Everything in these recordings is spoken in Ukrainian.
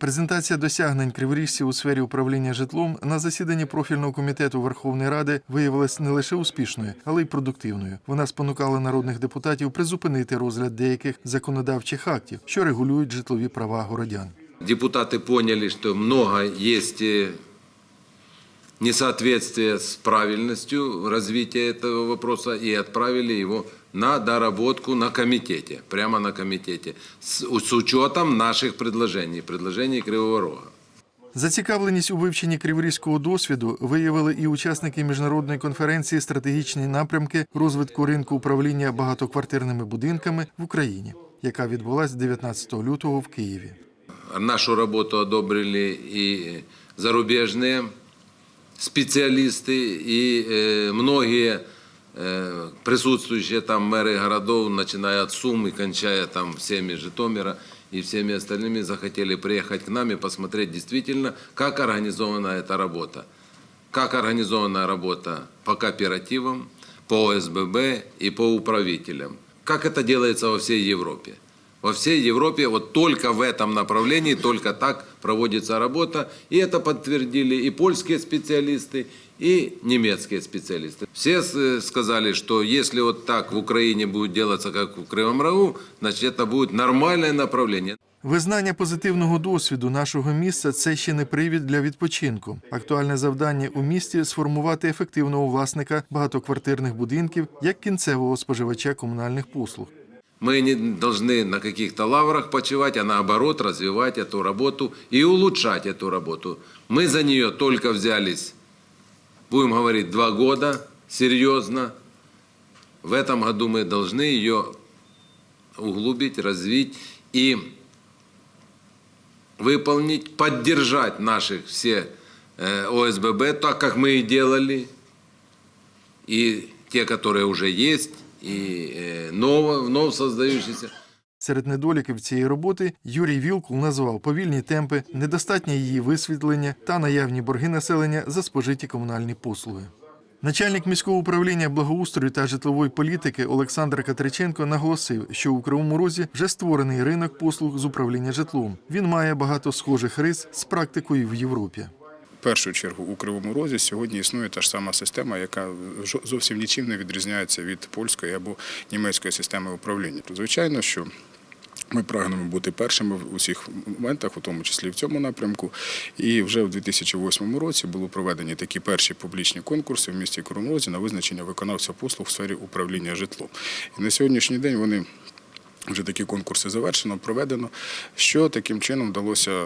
Презентація досягнень криворіжців у сфері управління житлом на засіданні профільного комітету Верховної Ради виявилась не лише успішною, але й продуктивною. Вона спонукала народних депутатів призупинити розгляд деяких законодавчих актів, що регулюють житлові права городян. Депутаты поняли, что много есть э, несоответствия с правильностью развития этого вопроса и отправили его на доработку на комитете, прямо на комитете, с, с учетом наших предложений, предложений Кривого Рога. Зацікавленість у вивченні криворізького досвіду виявили і учасники міжнародної конференції Стратегічні напрямки розвитку ринку управління багатоквартирними будинками в Україні, яка відбулась 19 лютого в Києві. Нашу работу одобрили и зарубежные специалисты, и э, многие э, присутствующие там мэры городов, начиная от Сумы, кончая там всеми Житомира и всеми остальными, захотели приехать к нам и посмотреть действительно, как организована эта работа. Как организована работа по кооперативам, по ОСББ и по управителям. Как это делается во всей Европе. Во всей Европе вот только в этом направлении, только так проводится работа. И это подтвердили и польские специалисты, и немецкие специалисты. Все с- сказали, что если вот так в Украине будет делаться, как в Кривом Рогу, значит это будет нормальное направление. Визнання позитивного досвіду нашого міста це ще не привід для відпочинку. Актуальне завдання у місті сформувати ефективного власника багатоквартирних будинків як кінцевого споживача комунальних послуг. Мы не должны на каких-то лаврах почивать, а наоборот развивать эту работу и улучшать эту работу. Мы за нее только взялись, будем говорить, два года, серьезно. В этом году мы должны ее углубить, развить и выполнить, поддержать наших все э, ОСББ, так как мы и делали, и те, которые уже есть, и э, ново, вновь создающиеся. Серед недоліків цієї роботи Юрій Вілкул назвав повільні темпи, недостатнє її висвітлення та наявні борги населення за спожиті комунальні послуги. Начальник міського управління благоустрою та житлової політики Олександр Катриченко наголосив, що у Кривому Розі вже створений ринок послуг з управління житлом. Він має багато схожих рис з практикою в Європі. Першу чергу у Кривому Розі сьогодні існує та ж сама система, яка зовсім нічим не відрізняється від польської або німецької системи управління. Звичайно, що ми прагнемо бути першими в усіх моментах, у тому числі в цьому напрямку. І вже в 2008 році були проведені такі перші публічні конкурси в місті Кривому Розі на визначення виконавця послуг в сфері управління житлом. І на сьогоднішній день вони вже такі конкурси завершено, проведено. Що таким чином вдалося е,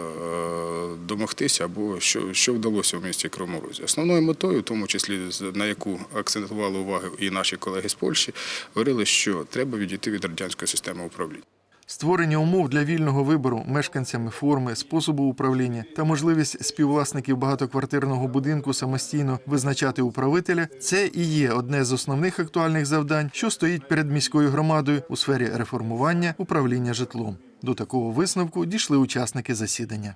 домогтися, або що, що вдалося в місті Кроморозі? Основною метою, в тому числі на яку акцентували увагу і наші колеги з Польщі, говорили, що треба відійти від радянської системи управління. Створення умов для вільного вибору мешканцями форми, способу управління та можливість співвласників багатоквартирного будинку самостійно визначати управителя це і є одне з основних актуальних завдань, що стоїть перед міською громадою у сфері реформування управління житлом. До такого висновку дійшли учасники засідання.